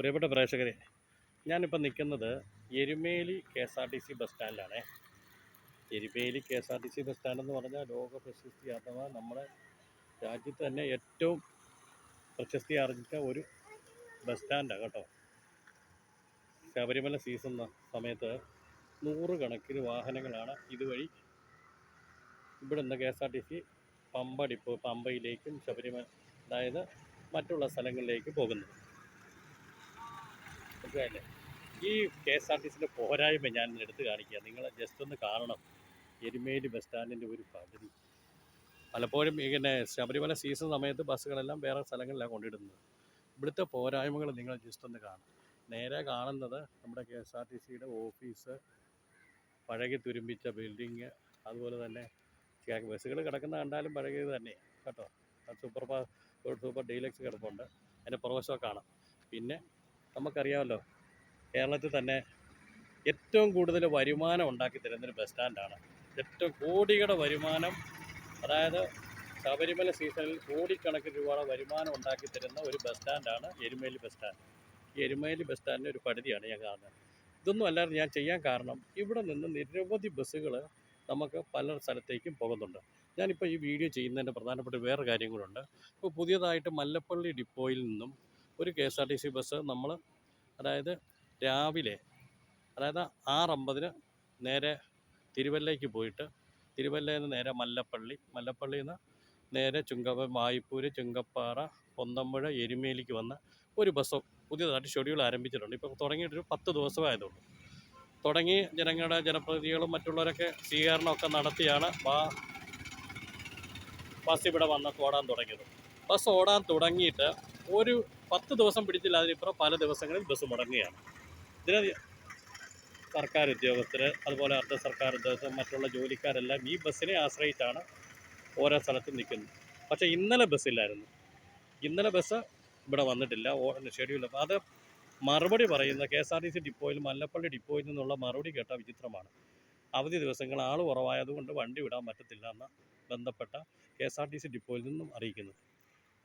പ്രിയപ്പെട്ട പ്രേക്ഷകരെ ഞാനിപ്പോൾ നിൽക്കുന്നത് Erumeli K S R T C bus സ്റ്റാൻഡിലാണേ Erumeli K S R T C bus stand എന്ന് പറഞ്ഞാൽ ലോക പ്രശസ്തി അഥവാ നമ്മുടെ രാജ്യത്ത് തന്നെ ഏറ്റവും പ്രശസ്തി ആർജിച്ച ഒരു ബസ് സ്റ്റാൻഡാണ് കേട്ടോ. ശബരിമല സീസൺ സമയത്ത് നൂറുകണക്കിന് വാഹനങ്ങളാണ് ഇതുവഴി ഇവിടെ നിന്ന് K S R T C Pamba depot പമ്പയിലേക്കും Sabarimala അതായത് മറ്റുള്ള സ്ഥലങ്ങളിലേക്ക് പോകുന്നത്. മനസ്സിലായില്ലേ? ഈ കെ എസ് ആർ ടി സിന്റെ പോരായ്മ ഞാൻ എടുത്ത് കാണിക്കുക നിങ്ങൾ ജസ്റ്റ് ഒന്ന് കാണണം. എരുമേലി ബസ് സ്റ്റാൻഡിന്റെ ഒരു പകുതി. പലപ്പോഴും ഇങ്ങനെ ശബരിമല സീസൺ സമയത്ത് ബസ്സുകളെല്ലാം വേറെ സ്ഥലങ്ങളിലാണ് കൊണ്ടിടുന്നത്. ഇവിടുത്തെ പോരായ്മകൾ നിങ്ങൾ ജസ്റ്റ് ഒന്ന് കാണും നേരെ കാണുന്നത് നമ്മുടെ കെ എസ് ആർ ടി സിയുടെ ഓഫീസ് പഴകി തുരുമ്പിച്ച ബിൽഡിങ് അതുപോലെ തന്നെ ബസ്സുകൾ കിടക്കുന്ന കണ്ടാലും പഴകിയത് തന്നെ. കേട്ടോ? സൂപ്പർ സൂപ്പർ ഡീലക്സ് കിടപ്പുണ്ട്. അതിന്റെ പുറവശമൊക്കെ കാണാം. പിന്നെ നമുക്കറിയാമല്ലോ കേരളത്തിൽ തന്നെ ഏറ്റവും കൂടുതൽ വരുമാനം ഉണ്ടാക്കി തരുന്നൊരു ബസ് സ്റ്റാൻഡാണ് ഏറ്റവും കോടിയുടെ വരുമാനം അതായത് ശബരിമല സീസണിൽ കോടിക്കണക്കിന് രൂപയുടെ വരുമാനം ഉണ്ടാക്കി തരുന്ന ഒരു ബസ് സ്റ്റാൻഡാണ് എരുമേലി ബസ് സ്റ്റാൻഡ് ഈ എരുമേലി ബസ് സ്റ്റാൻഡിന്റെ ഒരു പരിധിയാണ് ഞാൻ കാണുന്നത്. ഇതൊന്നും അല്ലാതെ ഞാൻ ചെയ്യാൻ കാരണം ഇവിടെ നിന്ന് നിരവധി ബസ്സുകൾ നമുക്ക് പല സ്ഥലത്തേക്കും പോകുന്നുണ്ട്. ഞാനിപ്പോൾ ഈ വീഡിയോ ചെയ്യുന്നതിന്റെ പ്രധാനപ്പെട്ട വേറെ കാര്യം ഇപ്പോൾ പുതിയതായിട്ട് മല്ലപ്പള്ളി ഡിപ്പോയിൽ നിന്നും ഒരു K S R T C bus നമ്മൾ അതായത് രാവിലെ അതായത് ആറമ്പതിന് നേരെ തിരുവല്ലയ്ക്ക് പോയിട്ട് തിരുവല്ലയിൽ നിന്ന് നേരെ മല്ലപ്പള്ളി മല്ലപ്പള്ളിയിൽ നിന്ന് നേരെ ചുങ്ക വായ്പൂര് ചുങ്കപ്പാറ പൊന്തമ്പുഴ എരുമേലിക്ക് വന്ന ഒരു ബസ് പുതിയതായിട്ട് ഷെഡ്യൂൾ ആരംഭിച്ചിട്ടുണ്ട്. ഇപ്പോൾ തുടങ്ങിയിട്ടൊരു പത്ത് ദിവസമായതുള്ളൂ തുടങ്ങി ജനങ്ങളുടെ ജനപ്രതിനിധികളും മറ്റുള്ളവരൊക്കെ സ്വീകരണമൊക്കെ നടത്തിയാണ് ബാ ബസ് ഇവിടെ വന്ന് ഓടാൻ തുടങ്ങിയത്. ബസ് ഓടാൻ തുടങ്ങിയിട്ട് ഒരു പത്ത് ദിവസം പിടിച്ചില്ല അതിനിപ്പുറം പല ദിവസങ്ങളിൽ ബസ് മുടങ്ങുകയാണ്. ഇതിന് സർക്കാർ ഉദ്യോഗസ്ഥർ അതുപോലെ അർദ്ധ സർക്കാർ ഉദ്യോഗസ്ഥർ മറ്റുള്ള ജോലിക്കാരെല്ലാം ഈ ബസ്സിനെ ആശ്രയിച്ചാണ് ഓരോ സ്ഥലത്തും നിൽക്കുന്നത്. പക്ഷേ ഇന്നലെ ബസ്സില്ലായിരുന്നു. ഇന്നലെ ബസ് ഇവിടെ വന്നിട്ടില്ല ഷെഡ്യൂൾ അപ്പോൾ അത് മറുപടി പറയുന്ന K S R T C ഡിപ്പോയിൽ മല്ലപ്പള്ളി ഡിപ്പോയിൽ നിന്നുള്ള മറുപടി കേട്ട വിചിത്രമാണ്. അവധി ദിവസങ്ങൾ ആൾ കുറവായതുകൊണ്ട് വണ്ടി വിടാൻ പറ്റത്തില്ല എന്ന ബന്ധപ്പെട്ട K S R T C ഡിപ്പോയിൽ നിന്നും അറിയിക്കുന്നത്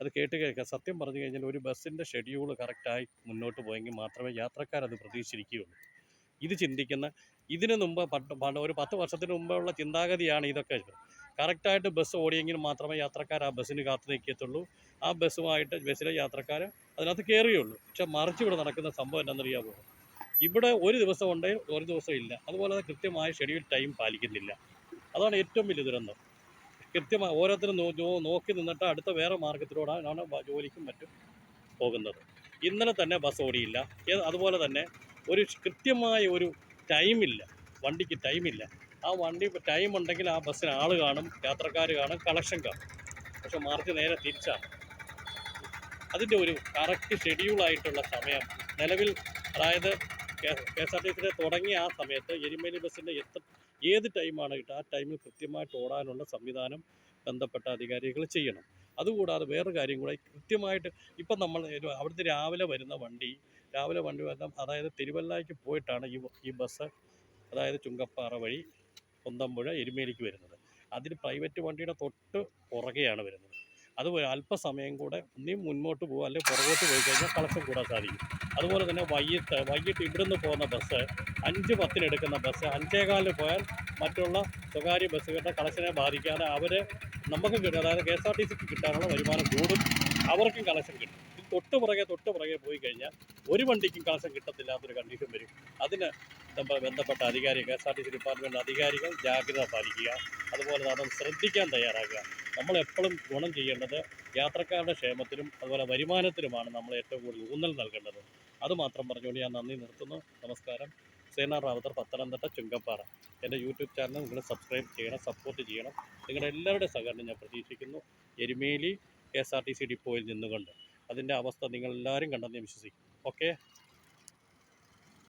അത് കേട്ട് കേൾക്കുക സത്യം പറഞ്ഞു കഴിഞ്ഞാൽ ഒരു ബസ്സിന്റെ ഷെഡ്യൂൾ കറക്റ്റായി മുന്നോട്ട് പോയെങ്കിൽ മാത്രമേ യാത്രക്കാരത് പ്രതീക്ഷിച്ചിരിക്കുകയുള്ളൂ. ഇത് ചിന്തിക്കുന്ന ഇതിനു മുമ്പ് പണ്ട് ഒരു പത്ത് വർഷത്തിന് മുമ്പുള്ള ചിന്താഗതിയാണ് ഇതൊക്കെ. കറക്റ്റായിട്ട് ബസ് ഓടിയെങ്കിൽ മാത്രമേ യാത്രക്കാർ ആ ബസ്സിന് കാത്തു നിൽക്കത്തുള്ളൂ. ആ ബസ്സുമായിട്ട് ബസ്സിലെ യാത്രക്കാർ അതിനകത്ത് കയറുകയുള്ളൂ. പക്ഷെ മറിച്ച് ഇവിടെ നടക്കുന്ന സംഭവം എന്താണെന്നറിയാമോ ഇവിടെ ഒരു ദിവസം ഉണ്ടെങ്കിൽ ഒരു ദിവസം ഇല്ല. അതുപോലെ കൃത്യമായ ഷെഡ്യൂൾ ടൈം പാലിക്കുന്നില്ല. അതാണ് ഏറ്റവും വലിയ ദുരന്തം. കൃത്യമായി ഓരോരുത്തരും നോക്കി നിന്നിട്ട് അടുത്ത വേറെ മാർഗത്തിലൂടെയാണ് ജോലിക്കും മറ്റും പോകുന്നത്. ഇന്നലെ തന്നെ ബസ് ഓടിയില്ല. അതുപോലെ തന്നെ ഒരു കൃത്യമായ ഒരു ടൈമില്ല. വണ്ടിക്ക് ടൈമില്ല. ആ വണ്ടി ടൈം ഉണ്ടെങ്കിൽ ആ ബസ്സിന് ആൾ കാണും യാത്രക്കാർ കാണും കളക്ഷൻ കാണും. പക്ഷെ മാർച്ച് നേരെ തിരിച്ചാണ് അതിന്റെ ഒരു കറക്റ്റ് ഷെഡ്യൂളായിട്ടുള്ള സമയം നിലവിൽ അതായത് കെ എസ് ആർ ടി സിയുടെ തുടങ്ങിയ ആ സമയത്ത് എരിമേലി ബസ്സിന്റെ എത്ര ഏത് ടൈമാണ് കിട്ടുക? ആ ടൈമിൽ കൃത്യമായിട്ട് ഓടാനുള്ള സംവിധാനം ബന്ധപ്പെട്ട അധികാരികൾ ചെയ്യണം. അതുകൂടാതെ വേറെ കാര്യം കൂടെ കൃത്യമായിട്ട് ഇപ്പം നമ്മൾ അവിടുത്തെ രാവിലെ വരുന്ന വണ്ടി രാവിലെ വണ്ടി വരുന്ന അതായത് തിരുവല്ലയ്ക്ക് പോയിട്ടാണ് ഈ ഈ ബസ് അതായത് ചുങ്കപ്പാറ വഴി പൊന്തമ്പുഴ എരുമേലിക്ക് വരുന്നത്. അതിന് പ്രൈവറ്റ് വണ്ടിയുടെ തൊട്ട് പുറകെയാണ് വരുന്നത്. അത് ഒരു അല്പസമയം കൂടെ ഒന്നീ മുന്നോട്ട് പോകുക അല്ലെങ്കിൽ പുറകോട്ട് പോയി കഴിഞ്ഞാൽ കളക്ഷൻ കൂടാൻ സാധിക്കും. അതുപോലെ തന്നെ വൈകിട്ട് വൈകിട്ട് ഇവിടുന്ന് പോകുന്ന ബസ് അഞ്ച് പത്തിനെടുക്കുന്ന ബസ് അഞ്ചേകാലിന് പോയാൽ മറ്റുള്ള സ്വകാര്യ ബസ്സുകളുടെ കളക്ഷനെ ബാധിക്കാതെ അവർ നമുക്കും കിട്ടും. അതായത് കെ എസ് ആർ ടി സിക്ക് കിട്ടാനുള്ള വരുമാനം കൂടും. അവർക്കും കളക്ഷൻ കിട്ടും. ഇത് തൊട്ട് പുറകെ തൊട്ട് പുറകെ പോയി കഴിഞ്ഞാൽ ഒരു വണ്ടിക്കും കളക്ഷൻ കിട്ടത്തില്ലാത്തൊരു കണ്ടീഷൻ വരും. അതിന് ബന്ധപ്പെട്ട അധികാരി K S R T C department അധികാരികൾ ജാഗ്രത പാലിക്കുക. അതുപോലെ തന്നെ ശ്രദ്ധിക്കാൻ തയ്യാറാക്കുക. നമ്മൾ എപ്പോഴും ഗുണം ചെയ്യേണ്ടത് യാത്രക്കാരുടെ ക്ഷേമത്തിനും അതുപോലെ വരുമാനത്തിനുമാണ് നമ്മൾ ഏറ്റവും കൂടുതൽ ഊന്നൽ നൽകേണ്ടത്. അതുമാത്രം പറഞ്ഞുകൊണ്ട് ഞാൻ നന്ദി നിർത്തുന്നു. നമസ്കാരം. സേന റാവത്തർ പത്തനംതിട്ട ചുങ്കപ്പാറ. എന്റെ യൂട്യൂബ് ചാനൽ നിങ്ങൾ സബ്സ്ക്രൈബ് ചെയ്യണം സപ്പോർട്ട് ചെയ്യണം. നിങ്ങളുടെ എല്ലാവരുടെ സഹകരണം ഞാൻ പ്രതീക്ഷിക്കുന്നു. Erumeli K S R T C ഡിപ്പോയിൽ നിന്നുകൊണ്ട്. അതിന്റെ അവസ്ഥ നിങ്ങളെല്ലാവരും കണ്ടെന്ന് വിശ്വസിക്കും ഓക്കെ?